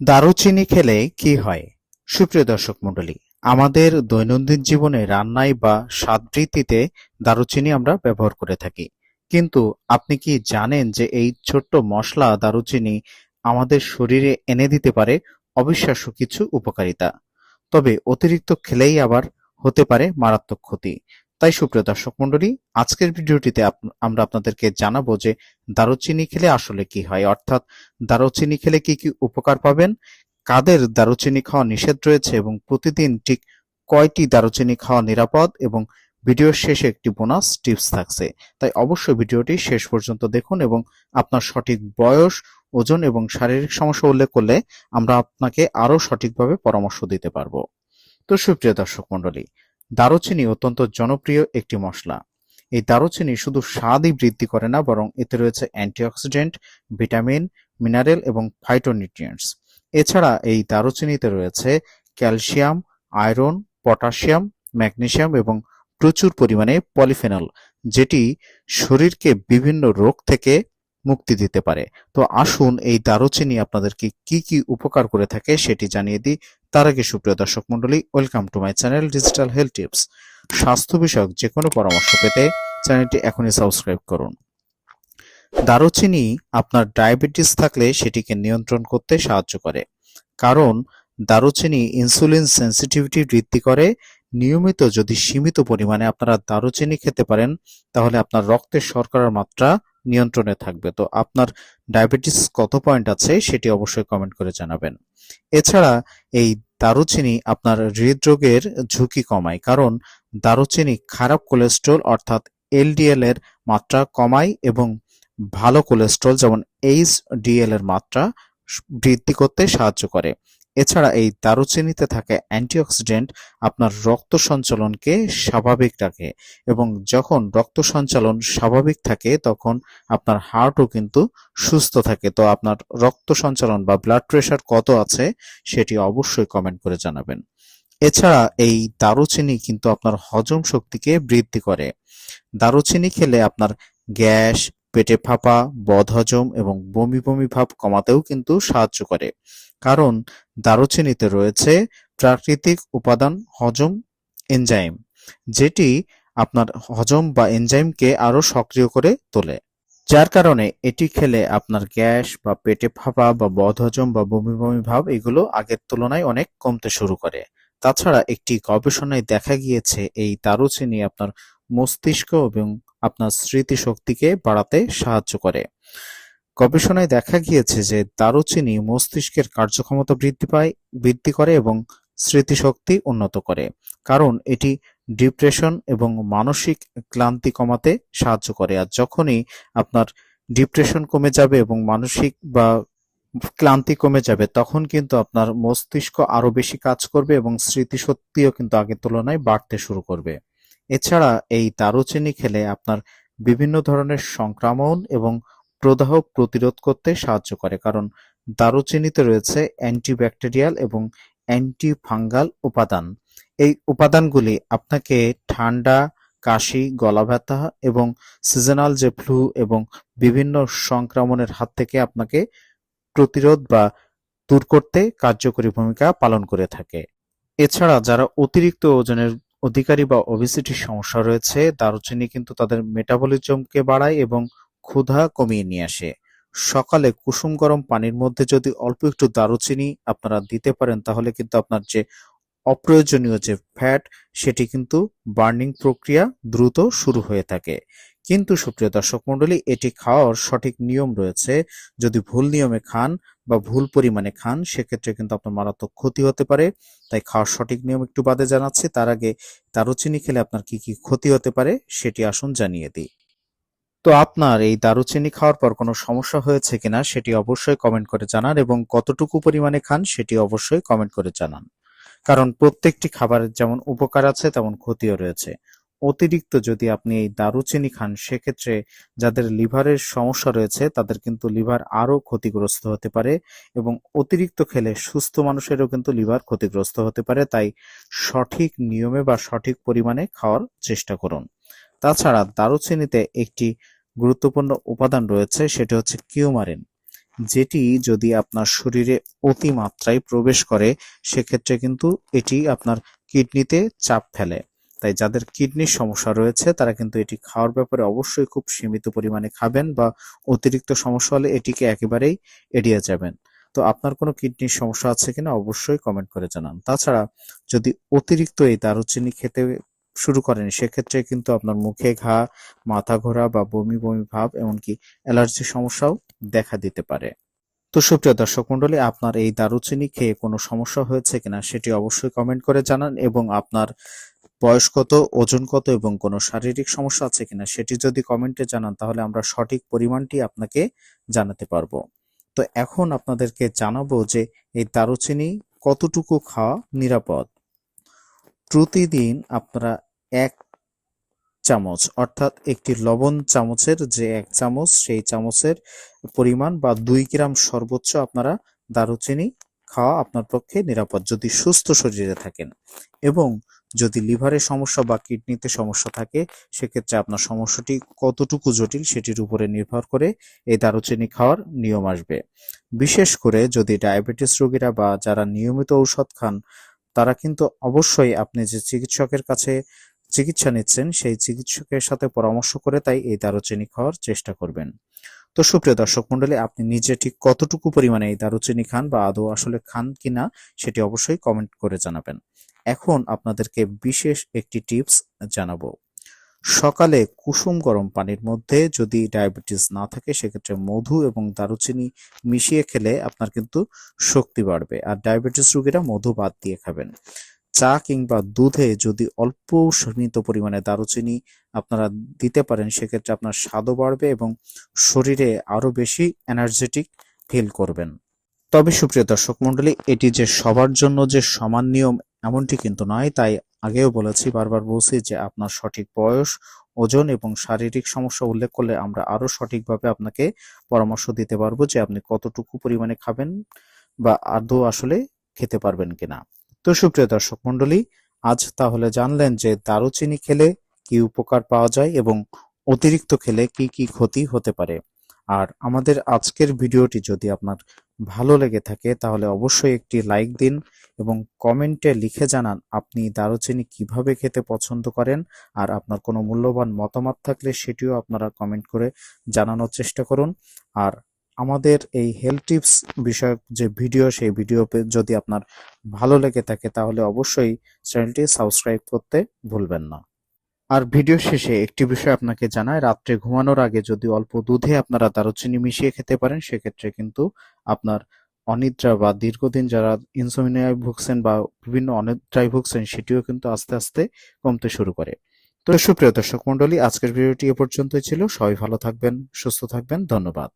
দারুচিনি খেলে কি হয়? সুপ্রিয় দর্শক মণ্ডলী, আমাদের দৈনন্দিন জীবনে রান্নায় বা স্বাদবৃদ্ধিতে দারুচিনি আমরা ব্যবহার করে থাকি। কিন্তু আপনি কি জানেন যে এই ছোট্ট মশলা দারুচিনি আমাদের শরীরে এনে দিতে পারে অবিশ্বাস্য কিছু উপকারিতা? তবে অতিরিক্ত খেলেই আবার হতে পারে মারাত্মক ক্ষতি। তাই সুপ্রিয় দর্শক মন্ডলী আজকের ভিডিওটিতে আমরা আপনাদেরকে জানাব যে দারুচিনি খেলে আসলে কি হয়। অর্থাৎ দারুচিনি খেলে কি কি উপকার পাবেন, কাদের দারুচিনি খাওয়া নিষেধ রয়েছে এবং প্রতিদিন ঠিক কয়টি দারুচিনি খাওয়া নিরাপদ এবং ভিডিওর শেষে একটি বোনাস টিপস থাকছে। তাই অবশ্যই ভিডিওটি শেষ পর্যন্ত দেখুন এবং আপনার সঠিক বয়স, ওজন এবং শারীরিক সমস্যা উল্লেখ করলে আমরা আপনাকে আরও সঠিকভাবে পরামর্শ দিতে পারব। তো সুপ্রিয় দর্শক মণ্ডলী দারুচিনি অত্যন্ত জনপ্রিয় একটি মশলা। এই দারুচিনি শুধু স্বাদই বৃদ্ধি করে না, বরং এতে রয়েছে অ্যান্টিঅক্সিডেন্ট, ভিটামিন, মিনারেল এবং ফাইটোনিউট্রিয়েন্টস। এছাড়া এই দারুচিনিতে রয়েছে ক্যালসিয়াম, আয়রন, পটাশিয়াম, ম্যাগনেসিয়াম এবং প্রচুর পরিমাণে পলিফেনল, যেটি শরীরকে বিভিন্ন রোগ থেকে মুক্তি দিতে পারে। তো আসুন এই দারুচিনি আপনাদেরকে কি কি উপকার করে থাকে সেটি জানিয়ে দিই। তার আগে সুপ্রিয় দর্শক মন্ডলী welcome to my channel digital health tips. স্বাস্থ্য বিষয়ক যে কোনো পরামর্শ পেতে চ্যানেলটি এখনই সাবস্ক্রাইব করুন। দারুচিনি আপনার ডায়াবেটিস থাকলে সেটিকে নিয়ন্ত্রণ করতে সাহায্য করে। কারণ দারুচিনি ইনসুলিন সেন্সিটিভিটি বৃদ্ধি করে। নিয়মিত যদি সীমিত পরিমাণে আপনারা দারুচিনি খেতে পারেন, তাহলে আপনার রক্তের শর্করার মাত্রা নিয়ন্ত্রণে থাকবে। তো আপনার ডায়াবেটিস কত পয়েন্ট আছে সেটি অবশ্যই কমেন্ট করে জানাবেন। এছাড়া এই দারুচিনি আপনার হৃদরোগের ঝুঁকি কমায়, কারণ দারুচিনি খারাপ কোলেস্ট্রল অর্থাৎ এলডিএল এর মাত্রা কমায় এবং ভালো কোলেস্ট্রল যেমন এইচডিএল এর মাত্রা বৃদ্ধি করতে সাহায্য করে। এছাড়া এই দারুচিনিতে থাকা অ্যান্টিঅক্সিডেন্ট আপনার রক্ত সঞ্চালনকে স্বাভাবিক রাখে এবং যখন রক্ত সঞ্চালন স্বাভাবিক থাকে তখন আপনার হার্টও কিন্তু সুস্থ থাকে। তো আপনার রক্ত সঞ্চালন বা ব্লাড প্রেশার কত আছে সেটি অবশ্যই কমেন্ট করে জানাবেন। এছাড়া এই দারুচিনি কিন্তু আপনার হজম শক্তিকে বৃদ্ধি করে। দারুচিনি খেলে আপনার গ্যাস, পেটে ফাঁপা, বদহজম এবং বমি বমি ভাব কমাতেও কিন্তু সাহায্য করে। কারণ দারুচিনিতে রয়েছে প্রাকৃতিক উপাদান হজম এনজাইম, যেটি আপনার হজম বা এনজাইমকে আরও সক্রিয় করে তোলে। যার কারণে এটি খেলে আপনার গ্যাস বা পেটে ফাঁপা বা বদহজম বা বমি বমি ভাব এগুলো আগের তুলনায় অনেক কমতে শুরু করে। তাছাড়া একটি গবেষণায় দেখা গিয়েছে, এই দারুচিনি আপনার মস্তিষ্ক এবং আপনার স্মৃতিশক্তিকে বাড়াতে সাহায্য করে। গবেষণায় দেখা গিয়েছে যে দারুচিনি মস্তিষ্কের কার্যক্ষমতা বৃদ্ধি পায়, বৃদ্ধি করে এবং স্মৃতিশক্তি উন্নত করে। কারণ এটি ডিপ্রেশন এবং মানসিক ক্লান্তি কমাতে সাহায্য করে। আর যখনই আপনার ডিপ্রেশন কমে যাবে এবং মানসিক বা ক্লান্তি কমে যাবে, তখন কিন্তু আপনার মস্তিষ্ক আরও বেশি কাজ করবে এবং স্মৃতিশক্তিও কিন্তু আগের তুলনায় বাড়তে শুরু করবে। এছাড়া এই দারুচিনি খেলে আপনার বিভিন্ন ধরনের সংক্রমণ এবং প্রদাহ প্রতিরোধ করতে সাহায্য করে, কারণ দারুচিনিতে রয়েছে অ্যান্টিব্যাকটেরিয়াল এবং অ্যান্টিফাঙ্গাল উপাদান। এই উপাদানগুলি আপনাকে ঠান্ডা, কাশি গলা ব্যথা এবং সিজনাল যে ফ্লু এবং বিভিন্ন সংক্রমণের হাত থেকে আপনাকে প্রতিরোধ বা দূর করতে কার্যকরী ভূমিকা পালন করে থাকে। এছাড়া যারা অতিরিক্ত ওজনের অধিকারী বা ওবেসিটির সমস্যা রয়েছে, দারুচিনি কিন্তু তাদের মেটাবলিজমকে বাড়ায় এবং ক্ষুধা কমিয়ে নিয়ে আসে। সকালে কুসুম গরম পানির মধ্যে যদি অল্প একটু দারুচিনি আপনারা দিতে পারেন, তাহলে কিন্তু আপনার যে অপ্রয়োজনীয় যে ফ্যাট সেটি কিন্তু বার্নিং প্রক্রিয়া দ্রুত শুরু হয়ে থাকে। কিন্তু সুপ্রিয় দর্শক মণ্ডলী, এটি খাওয়ার সঠিক নিয়ম রয়েছে। যদি ভুল নিয়মে খান বা ভুল পরিমাণে খান, সেক্ষেত্রে কিন্তু আপনার মারাত্মক ক্ষতি হতে পারে। তাই খাওয়ার সঠিক নিয়ম একটু বাদে জানাচ্ছি। তার আগে দারুচিনি খেলে আপনার কি কি ক্ষতি হতে পারে, সেটি আসুন জানিয়ে দিই। তো আপনার এই দারুচিনি খাওয়ার পর কোনো সমস্যা হয়েছে কিনা সেটি অবশ্যই কমেন্ট করে জানান এবং কতটুকু পরিমাণে খান সেটি অবশ্যই কমেন্ট করে জানান। কারণ প্রত্যেকটি খাবারের যেমন উপকার আছে, তেমন ক্ষতিও রয়েছে। অতিরিক্ত যদি আপনি এই দারুচিনি খান, সেক্ষেত্রে যাদের লিভারের সমস্যা রয়েছে, তাদের কিন্তু লিভার আরও ক্ষতিগ্রস্ত হতে পারে এবং অতিরিক্ত খেলে সুস্থ মানুষেরও কিন্তু লিভার ক্ষতিগ্রস্ত হতে পারে। তাই সঠিক নিয়মে বা সঠিক পরিমাণে খাওয়ার চেষ্টা করুন। তাছাড়া দারুচিনিতে একটি গুরুত্বপূর্ণ উপাদান রয়েছে, সেটি হচ্ছে কিউমারিন, যেটি যদি আপনার শরীরে অতিমাত্রায় প্রবেশ করে, সেক্ষেত্রে কিন্তু এটি আপনার কিডনিতে চাপ ফেলে। তাই যাদের কিডনির সমস্যা রয়েছে, তারা কিন্তু এটি খাওয়ার ব্যাপারে অবশ্যই খুব সীমিত পরিমাণে খাবেন বা অতিরিক্ত সমস্যা হলে এটিকে একেবারেই এড়িয়ে যাবেন। তো আপনার কোনো কিডনির সমস্যা আছে কিনা অবশ্যই কমেন্ট করে জানান। তাছাড়া যদি অতিরিক্ত এই দারুচিনি খেতে শুরু করেন। সেক্ষেত্রে কিন্তু আপনার মুখে ঘা, মাথা ঘোরা বা বমি বমি ভাব এমনকি অ্যালার্জির সমস্যাও দেখা দিতে পারে। তো সুপ্রিয় দর্শক মন্ডলী আপনার এই দারুচিনি খেয়ে কোনো সমস্যা হয়েছে কিনা সেটি অবশ্যই কমেন্ট করে জানান এবং আপনার বয়স কত, ওজন কত এবং কোনো শারীরিক সমস্যা আছে কিনা সেটি যদি কমেন্টে জানান তাহলে আমরা সঠিক পরিমাণটি আপনাকে জানাতে পারব। তো এখন আপনাদেরকে জানাব যে এই দারুচিনি কতটুকু খাওয়া নিরাপদ? প্রতিদিন আপনারা এক চামচ, অর্থাৎ একটি লবণ চামচের যে এক চামচ, সেই চামচের পরিমাণ বা দুই গ্রাম সর্বোচ্চ আপনারা দারুচিনি খাওয়া আপনার পক্ষে নিরাপদ, যদি সুস্থ শরীরে থাকেন। এবং যদি লিভারের সমস্যা বা কিডনিতে সমস্যা থাকে, সেক্ষেত্রে আপনার সমস্যাটি কতটুকু জটিল সেটির উপরে নির্ভর করে এই দারুচিনি খাওয়ার নিয়ম আসবে। বিশেষ করে যদি ডায়াবেটিস রোগীরা বা যারা নিয়মিত ঔষধ খান তারা কিন্তু অবশ্যই আপনি যে চিকিৎসকের কাছে চিকিৎসা নিচ্ছেন, সেই চিকিৎসকের সাথে পরামর্শ করে তাই এই দারুচিনি খাওয়ার চেষ্টা করবেন। তো সুপ্রিয় দর্শক মন্ডলী আপনি নিজে ঠিক কতটুকু পরিমাণে এই দারুচিনি খান বা আদৌ আসলে খান কিনা সেটি অবশ্যই কমেন্ট করে জানাবেন। এখন আপনাদেরকে বিশেষ একটি টিপস জানাব। সকালে কুসুম গরম পানির মধ্যে যদি ডায়াবেটিস না থাকে, সেক্ষেত্রে মধু এবং দারুচিনি মিশিয়ে খেলে আপনার কিন্তু শক্তি বাড়বে। আর ডায়াবেটিস রোগীরা মধু বাদ দিয়ে খাবেন। চা কিংবা দুধে যদি অল্প সীমিত পরিমাণে দারুচিনি আপনারা দিতে পারেন, সেক্ষেত্রে আপনার স্বাদও বাড়বে এবং শরীরে আরও বেশি এনার্জেটিক ফিল করবেন। তবে সুপ্রিয় দর্শক মন্ডলী এটি যে সবার জন্য যে সমান নিয়ম এমনটি কিন্তু নয়, তাই আগেও বলেছি, বারবার বলছি যে আপনার সঠিক বয়স, ওজন এবং শারীরিক সমস্যা উল্লেখ করলে আমরা আরও সঠিকভাবে আপনাকে পরামর্শ দিতে পারব যে আপনি কতটুকু পরিমাণে খাবেন বা আদৌ আসলে খেতে পারবেন কিনা। তো সুপ্রিয় দর্শক মন্ডলী আজ তাহলে জানলেন যে দারুচিনি খেলে কি উপকার পাওয়া যায় এবং অতিরিক্ত খেলে কি কি ক্ষতি হতে পারে। আর আমাদের আজকের ভিডিওটি যদি আপনার ভালো লেগে থাকে, তাহলে অবশ্যই একটি লাইক দিন এবং কমেন্টে লিখে জানান আপনি দারুচিনি কীভাবে খেতে পছন্দ করেন আর আপনার কোনো মূল্যবান মতামত থাকলে সেটিও আপনারা কমেন্ট করে জানানোর চেষ্টা করুন। আর আমাদের এই হেলথ টিপস বিষয়ক যে ভিডিও সেই ভিডিও যদি আপনার ভালো লেগে থাকে তাহলে অবশ্যই চ্যানেলটি সাবস্ক্রাইব করতে ভুলবেন না। আর ভিডিও শেষে একটি বিষয় আপনাকে জানায় রাত্রে ঘুমানোর আগে যদি অল্প দুধে আপনারা দারুচিনি মিশিয়ে খেতে পারেন, সেক্ষেত্রে কিন্তু আপনার অনিদ্রা বা দীর্ঘদিন যারা ইনসোমিনিয়ায় ভুগছেন বা বিভিন্ন অনিদ্রায় ভুগছেন সেটিও কিন্তু আস্তে আস্তে কমতে শুরু করে। তো সুপ্রিয় দর্শক মন্ডলী আজকের ভিডিওটি এ পর্যন্তই ছিল। সবাই ভালো থাকবেন, সুস্থ থাকবেন। ধন্যবাদ।